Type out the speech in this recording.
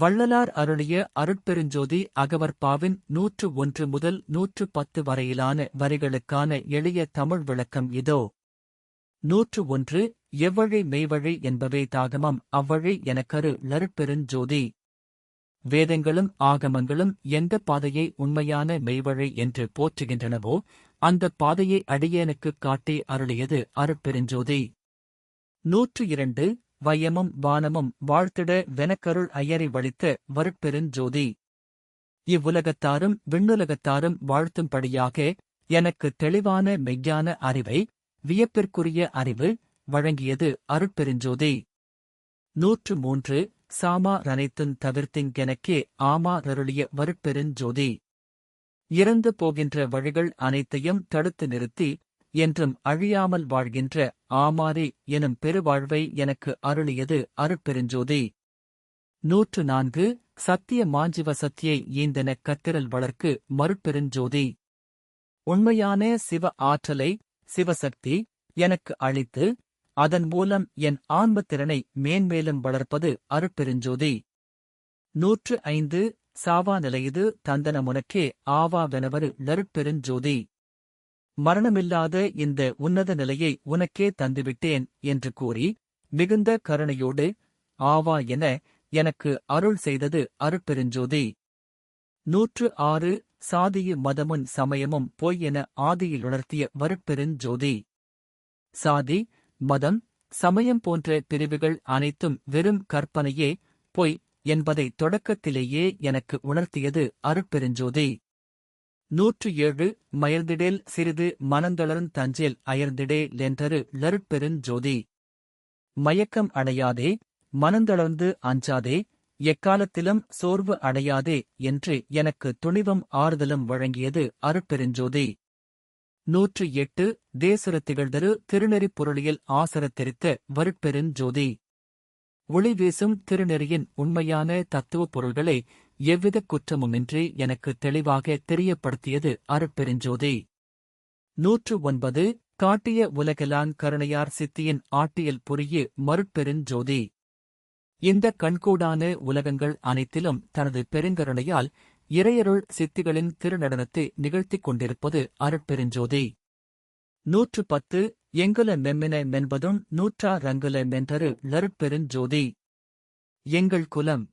வள்ளலார் அருளிய அருட்பெருஞ்சோதி அகவற்பாவின் நூற்று ஒன்று முதல் நூற்று பத்து வரையிலான வரிகளுக்கான எளிய தமிழ் விளக்கம் இதோ. நூற்று ஒன்று எவ்வழி மெய்வழி என்பவே தாகமம் அவ்வழி எனக்கரு லருட்பெருஞ்சோதி. வேதங்களும் ஆகமங்களும் எந்த பாதையை உண்மையான மெய்வழி என்று போற்றுகின்றனவோ அந்த பாதையை அடியேனுக்குக் காட்டி அருளியது அருட்பெருஞ்சோதி. நூற்று இரண்டு வையமும் வானமும் வாழ்த்திட வெனக்கருள் ஐயரை வழித்த வருட்பெருஞ்சோதி இவ்வுலகத்தாரும் விண்ணுலகத்தாரும் வாழ்த்தும்படியாக எனக்கு தெளிவான மெய்யான அறிவை வியப்பிற்குரிய அறிவு வழங்கியது அருட்பெருஞ்சோதி நூற்று மூன்று சாமா ரனைத்துன் தவிர்த்திங்கெனக்கே ஆமா ரருளிய வருட்பெருஞ்சோதி இறந்து போகின்ற வழிகள் அனைத்தையும் தடுத்து நிறுத்தி என்றும் அழியாமல் வாழ்கின்ற ஆமாரி எனும் பெருவாழ்வை எனக்கு அருளியது அருட்பெருஞ்சோதி. நூற்று நான்கு சத்திய மாஞ்சிவ சத்தியை ஈந்தன கத்திரல் வளர்க்கு மருட்பெருஞ்சோதி. உண்மையான சிவ ஆற்றலை சிவசக்தி எனக்கு அளித்து அதன் மூலம் என் ஆன்மத்திறனை மேன்மேலும் வளர்ப்பது அருட்பெருஞ்சோதி. நூற்று ஐந்து சாவா நிலையது தந்தன முனக்கே ஆவாவெனவரு லருட்பெருஞ்சோதி மரணமில்லாத இந்த உன்னத நிலையை உனக்கே தந்துவிட்டேன் என்று கூறி மிகுந்த கருணையோடு ஆவா என எனக்கு அருள் செய்தது அருட்பெருஞ்சோதி. நூற்று ஆறு சாதியு மதமும் சமயமும் பொய் என ஆதியில் உணர்த்திய வருட்பெருஞ்சோதி. சாதி மதம் சமயம் போன்ற பிரிவுகள் அனைத்தும் வெறும் கற்பனையே பொய் என்பதை தொடக்கத்திலேயே எனக்கு உணர்த்தியது அருட்பெருஞ்சோதி. நூற்று ஏழு மயர்ந்திடேல் சிறிது மனந்தளர்ந் தஞ்சேல் அயர்ந்திடே லென்றரு லருட்பெருஞ்சோதி மயக்கம் அடையாதே மனந்தளர்ந்து அஞ்சாதே எக்காலத்திலும் சோர்வு அடையாதே என்று எனக்கு துணிவும் ஆறுதலும் வழங்கியது அருட்பெருஞ்சோதி நூற்று எட்டு தேசுர திகழ்தரு திருநெறிப் பொருளியல் ஆசரத்தெரித்த வருட்பெருஞ்சோதி ஒளி வீசும் திருநெறியின் உண்மையான தத்துவப் பொருள்களை எவ்வித குற்றமுமின்றி எனக்கு தெளிவாக தெரியப்படுத்தியது அருட்பெருஞ்சோதி. நூற்று ஒன்பது காட்டிய உலகலான் கருணையார் சித்தியின் ஆட்டியல் புரிய மருட்பெருஞ்சோதி. இந்த கண்கூடான உலகங்கள் அனைத்திலும் தனது பெருங்கருணையால் இறையருள் சித்திகளின் திருநடனத்தை நிகழ்த்திக் கொண்டிருப்பது அருட்பெருஞ்சோதி. நூற்று பத்து எங்குல மெம்மின மென்பதும் நூற்றா ரங்குல மென்றரு லருட்பெருஞ்சோதி. எங்கள் குலம்.